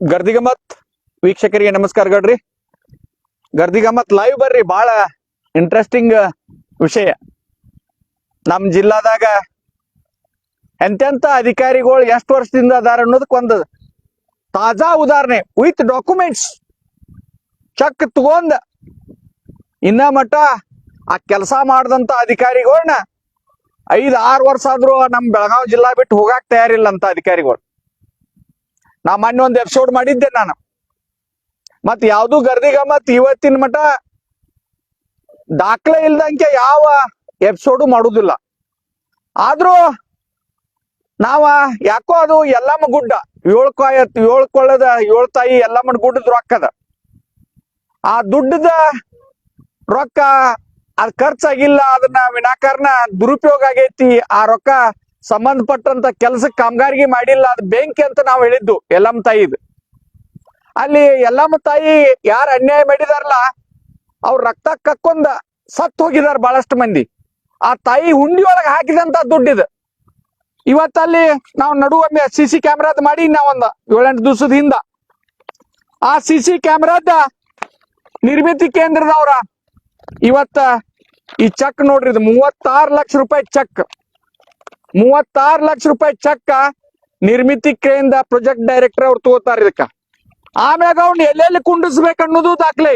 ಗರ್ದಿಗಮತ್ ವೀಕ್ಷಕರಿಗೆ ನಮಸ್ಕಾರಗಳ್ರಿ ಗರ್ದಿಗಮತ್ ಲೈವ್ ಬರ್ರಿ ಬಹಳ ಇಂಟ್ರೆಸ್ಟಿಂಗ್ ವಿಷಯ. ನಮ್ ಜಿಲ್ಲಾದಾಗ ಎಂತೆಂತ ಅಧಿಕಾರಿಗಳು ಎಷ್ಟು ವರ್ಷದಿಂದ ಅದಾರ ಅನ್ನೋದಕ್ಕೆ ಒಂದು ತಾಜಾ ಉದಾಹರಣೆ ವಿತ್ ಡಾಕ್ಯುಮೆಂಟ್ಸ್ ಚಕ್ ತಗೊಂಡ್ ಇನ್ನ ಮಟ್ಟ ಆ ಕೆಲಸ ಮಾಡಿದಂತ ಅಧಿಕಾರಿಗಳನ್ನ ಐದು ಆರು ವರ್ಷ ಆದ್ರೂ ನಮ್ ಬೆಳಗಾವಿ ಜಿಲ್ಲಾ ಬಿಟ್ಟು ಹೋಗಾಕ್ ತಯಾರಿಲ್ಲ ಅಂತ ಅಧಿಕಾರಿಗಳು. ನಾ ಮೊನ್ನೆ ಒಂದ್ ಎಪಿಸೋಡ್ ಮಾಡಿದ್ದೆ ನಾನು. ಮತ್ತೆ ಯಾವ್ದು ಗರ್ದಿಗ ಮತ್ತೆ ಇವತ್ತಿನ ಮಠ ದಾಖಲೆ ಇಲ್ದಂಗೆ ಯಾವ ಎಪಿಸೋಡು ಮಾಡುದಿಲ್ಲ. ಆದ್ರೂ ನಾವ ಯಾಕೋ ಅದು ಎಲ್ಲಮ್ಮ ಗುಡ್ಡ, ಏಳ್ ಕಾಯ ಏಳ್ ತಾಯಿ ಎಲ್ಲಮ್ಮನ ಗುಡ್ಡದ ರೊಕ್ಕದ ಆ ದುಡ್ಡದ ರೊಕ್ಕ ಅದ್ ಖರ್ಚಾಗಿಲ್ಲ, ಅದನ್ನ ವಿನಾಕಾರಣ ದುರುಪಯೋಗ ಆಗೈತಿ, ಆ ರೊಕ್ಕ ಸಂಬಂಧಪಟ್ಟಂತ ಕೆಲಸ ಕಾಮಗಾರಿಗೆ ಮಾಡಿಲ್ಲ ಅದು ಬೆಂಕಿ ಅಂತ ನಾವು ಹೇಳಿದ್ದು ಎಲ್ಲಮ್ಮ ತಾಯಿದ್ ಅಲ್ಲಿ ಎಲ್ಲಮ್ಮ ತಾಯಿ ಯಾರು ಅನ್ಯಾಯ ಮಾಡಿದಾರಲ್ಲ, ಅವ್ರ ರಕ್ತ ಕಕ್ಕೊಂದ ಸತ್ತು ಹೋಗಿದಾರ ಬಹಳಷ್ಟು ಮಂದಿ. ಆ ತಾಯಿ ಹುಂಡಿ ಒಳಗೆ ಹಾಕಿದಂತ ದುಡ್ಡಿದ ಇವತ್ತಲ್ಲಿ ನಾವು ನಡುವೊಮ್ಮೆ ಸಿ ಸಿ ಕ್ಯಾಮ್ರಾದ ಮಾಡಿ ನಾವೊಂದ ಏಳೆಂಟು ದಿವಸದ ಹಿಂದ. ಆ ಸಿ ಸಿ ಕ್ಯಾಮ್ರಾದ ನಿರ್ಮಿತಿ ಕೇಂದ್ರದವ್ರ ಇವತ್ತ ಈ ಚೆಕ್ ನೋಡ್ರಿ ಇದು ಮೂವತ್ತಾರು ಲಕ್ಷ ರೂಪಾಯಿ ಚೆಕ್ ಮೂವತ್ತಾರು ಲಕ್ಷ ರೂಪಾಯಿ ಚೆಕ್ ನಿರ್ಮಿತಿ ಕ್ರೆಯಿಂದ ಪ್ರೊಜೆಕ್ಟ್ ಡೈರೆಕ್ಟರ್ ಅವ್ರು ತಗೋತಾರ ಇದಕ್ಕ. ಆಮ್ಯಾಗ ಅವ್ನ ಎಲ್ಲೆಲ್ಲಿ ಕುಂಡಿಸ್ಬೇಕು ಅನ್ನೋದು ದಾಖಲೆ.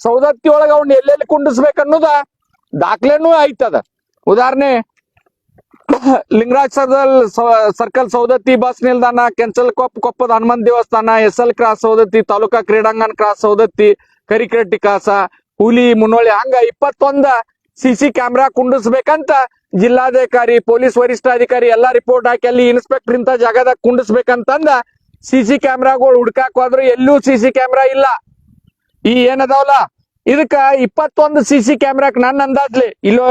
ಸೌದತ್ತಿ ಒಳಗ ಅವ್ನ ಎಲ್ಲೆಲ್ಲಿ ಕುಂಡಿಸ್ಬೇಕು ಅನ್ನೋದ ದಾಖಲೆನೂ ಐತದ. ಉದಾಹರಣೆ, Lingaraj circle circle Saundatti bus ನಿಲ್ದಾಣ, ಕೆಂಚಲ್ ಕೊಪ್ಪ, ಕೊಪ್ಪದ ಹನುಮಂತ ದೇವಸ್ಥಾನ, S L cross Saundatti taluka ಕ್ರೀಡಾಂಗಣ ಕ್ರಾಸ್ ಸೌದತ್ತಿ ಕರಿಕರಟ್ಟಿ ಕಾಸ ಹುಲಿ ಮುನ್ನೋಳಿ ಹಂಗ ಇಪ್ಪತ್ತೊಂದ ಸಿ ಸಿ ಕ್ಯಾಮ್ರಾ ಕುಂಡಿಸ್ಬೇಕಂತ ಜಿಲ್ಲಾಧಿಕಾರಿ, ಪೊಲೀಸ್ ವರಿಷ್ಠಾಧಿಕಾರಿ ಎಲ್ಲಾ ರಿಪೋರ್ಟ್ ಹಾಕಿ ಅಲ್ಲಿ ಇನ್ಸ್ಪೆಕ್ಟರ್ ಇಂತ ಜಾಗದಾಗ ಕುಂಡಿಸ್ಬೇಕಂತಂದ ಸಿಸಿ ಕ್ಯಾಮ್ರಾಗಳು ಹುಡ್ಕಾಕ್ ಹೋದ್ರು. ಎಲ್ಲೂ ಸಿಸಿ ಕ್ಯಾಮ್ರಾ ಇಲ್ಲ. ಈ ಏನದಾವಲ್ಲ ಇದಕ್ಕ ಇಪ್ಪತ್ತೊಂದು ಸಿಸಿ ಕ್ಯಾಮ್ರಾಕ್ ನನ್ನ ಅಂದಾಜ್ಲಿ ಇಲ್ಲೋ,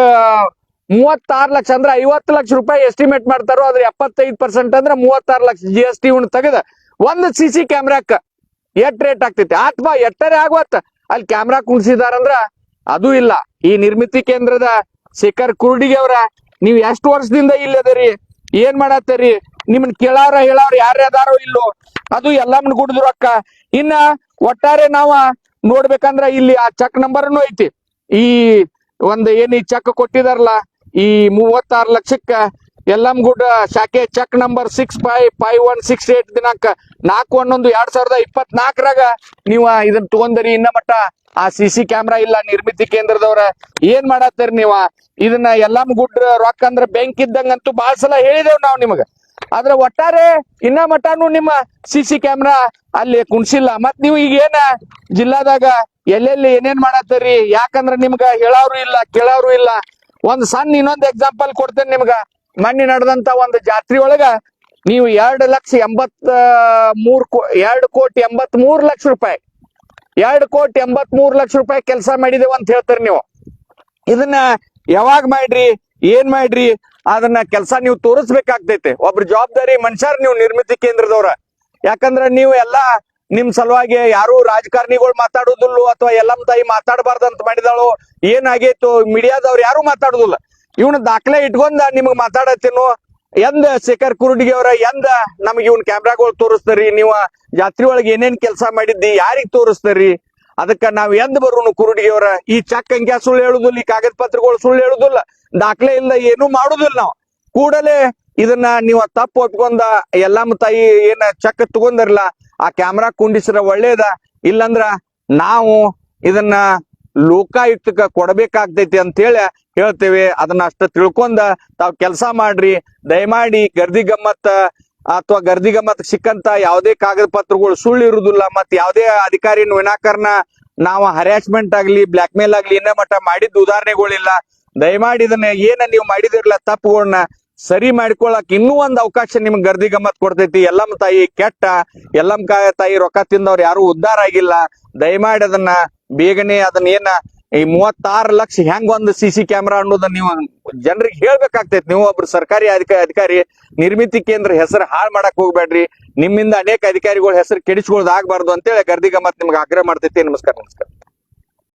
ಮೂವತ್ತಾರು ಲಕ್ಷ ಅಂದ್ರೆ ಐವತ್ತು ಲಕ್ಷ ರೂಪಾಯಿ ಎಸ್ಟಿಮೇಟ್ ಮಾಡ್ತಾರೋ, ಅದ್ರ ಎಪ್ಪತ್ತೈದು ಪರ್ಸೆಂಟ್ ಅಂದ್ರೆ ಮೂವತ್ತಾರು ಲಕ್ಷ ಜಿ ಎಸ್ ಟಿ ಉಣ್ ತೆಗೆದ. ಒಂದು ಸಿಸಿ ಕ್ಯಾಮ್ರಾಕ್ ಎಟ್ ರೇಟ್ ಆಗ್ತೈತಿ? ಆತ್ಮ ಎಟ್ಟರೆ ಆಗುವತ್ತ. ಅಲ್ಲಿ ಕ್ಯಾಮ್ರಾ ಕುಣಿಸಿದಾರಂದ್ರ ಅದು ಇಲ್ಲ. ಈ ನಿರ್ಮಿತಿ ಕೇಂದ್ರದ ಶೇಖರ್ ಕುರ್ಡಿಗೆ ಅವ್ರ, ನೀವ್ ಎಷ್ಟು ವರ್ಷದಿಂದ ಇಲ್ಲಿ ಅದರಿ? ಏನ್ ಮಾಡತ್ತರಿ? ನಿಮ್ಮನ್ ಕೇಳಾರ ಹೇಳಾರ ಯಾರ ಅದಾರೋ ಇಲ್ಲೋ, ಅದು ಎಲ್ಲಮ್ಮನ ಗುಡ್ದು ರೊಕ್ಕ. ಇನ್ನ ಒಟ್ಟಾರೆ ನಾವ ನೋಡ್ಬೇಕಂದ್ರ ಇಲ್ಲಿ ಆ ಚೆಕ್ ನಂಬರ್ನು ಐತಿ. ಈ ಒಂದ್ ಏನ್ ಈ ಚೆಕ್ ಕೊಟ್ಟಿದಾರಲ್ಲ, ಈ ಮೂವತ್ತಾರು ಲಕ್ಷಕ್ಕ ಎಲ್ಲಮ್ ಗುಡ್ ಶಾಖೆ cheque number six five five one six eight ದಿನಾಂಕ ನಾಲ್ಕು ಹನ್ನೊಂದು ಎರಡ್ ಸಾವಿರದ ಇಪ್ಪತ್ನಾಲ್ಕರಾಗ ನೀವ ಇದನ್ನ ತಗೊಂಡರಿ ಇನ್ನ ಮಟ್ಟ. ಆ ಸಿ ಸಿ ಕ್ಯಾಮ್ರಾ ಇಲ್ಲ, ನಿರ್ಮಿತಿ ಕೇಂದ್ರದವ್ರ, ಏನ್ ಮಾಡತ್ತೀರ ನೀವ? ಇದನ್ನ ಎಲ್ಲಮ್ ಗುಡ್ ರೊಕ್ಕ ಅಂದ್ರ ಬ್ಯಾಂಕ್ ಇದ್ದಂಗಂತೂ ಬಾಳ ಸಲ ಹೇಳಿದೇವ್ ನಾವ್ ನಿಮಗ. ಆದ್ರ ಒಟ್ಟಾರೆ ಇನ್ನ ಮಟಾನು ನಿಮ್ಮ ಸಿ ಸಿ ಕ್ಯಾಮ್ರಾ ಅಲ್ಲಿ ಕುಣ್ಸಿಲ್ಲ. ಮತ್ ನೀವು ಈಗ ಏನ ಜಿಲ್ಲಾದಾಗ ಎಲ್ಲೆಲ್ಲಿ ಏನೇನ್ ಮಾಡತ್ತರಿ? ಯಾಕಂದ್ರ ನಿಮ್ಗ ಹೇಳಾರು ಇಲ್ಲ, ಕೇಳೋರು ಇಲ್ಲ. ಒಂದ್ ಸಣ್ಣ ಇನ್ನೊಂದ್ ಎಕ್ಸಾಂಪಲ್ ಕೊಡ್ತೇನೆ ನಿಮ್ಗ. ಮಣ್ಣಿ ನಡೆದಂತ ಒಂದು ಜಾತ್ರಿ ಒಳಗ ನೀವು ಎರಡು ಲಕ್ಷ ಎಂಬತ್ತ ಮೂರ್ ಕೋ ಎರಡು ಕೋಟಿ ಎಂಬತ್ ಮೂರ್ ಲಕ್ಷ ರೂಪಾಯಿ ಎರಡು ಕೋಟಿ ಎಂಬತ್ ಮೂರ್ ಲಕ್ಷ ರೂಪಾಯಿ ಕೆಲಸ ಮಾಡಿದೇವ ಅಂತ ಹೇಳ್ತೀರಿ ನೀವು. ಇದನ್ನ ಯಾವಾಗ ಮಾಡ್ರಿ, ಏನ್ ಮಾಡ್ರಿ, ಅದನ್ನ ಕೆಲಸ ನೀವು ತೋರಿಸ್ಬೇಕಾಗ್ತೈತೆ. ಒಬ್ರು ಜವಾಬ್ದಾರಿ ಮನುಷ್ಯರ್ ನೀವು ನಿರ್ಮಿತಿ ಕೇಂದ್ರದವ್ರ. ಯಾಕಂದ್ರ ನೀವು ಎಲ್ಲಾ ನಿಮ್ ಸಲುವಾಗಿ ಯಾರು ರಾಜಕಾರಣಿಗಳು ಮಾತಾಡುದಿಲ್ಲ ಅಥವಾ ಎಲ್ಲಮ್ಮ ತಾಯಿ ಮಾತಾಡಬಾರ್ದಂತ ಮಾಡಿದಾಳು, ಏನಾಗೈತು ಮೀಡಿಯಾದವ್ರು ಯಾರು ಮಾತಾಡುದಿಲ್ಲ. ಇವನು ದಾಖಲೆ ಇಟ್ಕೊಂಡ ನಿಮ್ಗೆ ಮಾತಾಡತ್ತೇನು ಎಂದ ಶೇಖರ್ ಕುರುಡಿಗೆ ಅವರ, ಎಂದ ನಮಗೆ ಇವನ್ ಕ್ಯಾಮ್ರಾಗಳು ತೋರಿಸ್ತಾರಿ, ನೀವು ಜಾತ್ರಿ ಒಳಗೆ ಏನೇನ್ ಕೆಲಸ ಮಾಡಿದ್ದಿ, ಯಾರಿಗ್ ತೋರಿಸ್ತಾರಿ? ಅದಕ್ಕ ನಾವ್ ಎಂದ್ ಬರೋನು ಕುರುಡಿಗೆ ಅವರ, ಈ ಚೆಕ್ ಅಂಕ್ಯಾ ಸುಳ್ಳು ಹೇಳುದಿಲ್ಲ, ಈ ಕಾಗದ ಪತ್ರಗಳು ಸುಳ್ಳು ಹೇಳುದಿಲ್ಲ, ದಾಖಲೆ ಇಲ್ಲ, ಏನು ಮಾಡುದಿಲ್ಲ ನಾವು. ಕೂಡಲೇ ಇದನ್ನ ನೀವ ತಪ್ಪು ಒಪ್ಕೊಂಡ ಎಲ್ಲಮ್ಮ ತಾಯಿ ಏನ ಚೆಕ್ ತಗೊಂಡರ್ಲ ಆ ಕ್ಯಾಮ್ರಾ ಕುಂಡಿಸ್ರ ಒಳ್ಳೇದ, ಇಲ್ಲಂದ್ರ ನಾವು ಇದನ್ನ ಲೋಕಾಯುಕ್ತಕ್ಕ ಕೊಡಬೇಕಾಗ್ತೈತಿ ಅಂತ ಹೇಳಿ ಹೇಳ್ತೇವೆ. ಅದನ್ನ ಅಷ್ಟ ತಿಳ್ಕೊಂಡ ತಾವ್ ಕೆಲಸ ಮಾಡ್ರಿ. ದಯಮಾಡಿ ಗರ್ದಿ ಗಮ್ಮತ್ತ ಅಥವಾ ಗರ್ದಿ ಗಮ್ಮತ್ ಸಿಕ್ಕಂತ ಯಾವುದೇ ಕಾಗದ ಪತ್ರಗಳು ಸುಳ್ಳು ಇರುದಿಲ್ಲ. ಮತ್ ಯಾವುದೇ ಅಧಿಕಾರಿ ವಿನಾಕಾರಣ ನಾವು ಹರಾಸ್ಮೆಂಟ್ ಆಗ್ಲಿ ಬ್ಲಾಕ್ ಮೇಲ್ ಆಗ್ಲಿ ಇನ್ನೇ ಮಟ್ಟ ಮಾಡಿದ ಉದಾಹರಣೆಗಳಿಲ್ಲ. ದಯಮಾಡಿ ಇದನ್ನ ಏನ ನೀವು ಮಾಡಿದಿರಲ್ಲ ತಪ್ಪುಗಳನ್ನ ಸರಿ ಮಾಡ್ಕೊಳಕ್ ಇನ್ನೂ ಒಂದ್ ಅವಕಾಶ ನಿಮ್ಗೆ ಗರ್ದಿ ಗಮ್ಮತ್ ಕೊಡ್ತೈತಿ. ಎಲ್ಲಮ್ಮ ತಾಯಿ ಕೆಟ್ಟ ಎಲ್ಲಮ್ಮ ತಾಯಿ ರೊಕ್ಕ ತಿಂದವ್ರು ಯಾರು ಉದ್ಧಾರ ಆಗಿಲ್ಲ. ದಯಮಾಡಿ ಅದನ್ನ ಬೇಗನೆ ಅದನ್ನ ಏನ ಈ ಮೂವತ್ತಾರು ಲಕ್ಷ ಹೆಂಗ್ ಒಂದು ಸಿ ಸಿ ಕ್ಯಾಮ್ರಾ ಅನ್ನೋದನ್ನ ನೀವು ಜನರಿಗೆ ಹೇಳ್ಬೇಕಾಗ್ತೈತಿ. ನೀವು ಒಬ್ರು ಸರ್ಕಾರಿ ಅಧಿಕಾರಿ ಅಧಿಕಾರಿ, ನಿರ್ಮಿತಿ ಕೇಂದ್ರ ಹೆಸರು ಹಾಳು ಮಾಡಕ್ ಹೋಗ್ಬೇಡ್ರಿ. ನಿಮ್ಮಿಂದ ಅನೇಕ ಅಧಿಕಾರಿಗಳ ಹೆಸರು ಕೆಡಿಸ್ಕೊಳ್ಳೋದು ಆಗ್ಬಾರ್ದು ಅಂತೇಳಿ ಗರ್ದಿಗ ಮತ್ತೆ ನಿಮ್ಗೆ ಆಗ್ರಹ ಮಾಡ್ತೈತಿ. ನಮಸ್ಕಾರ ನಮಸ್ಕಾರ.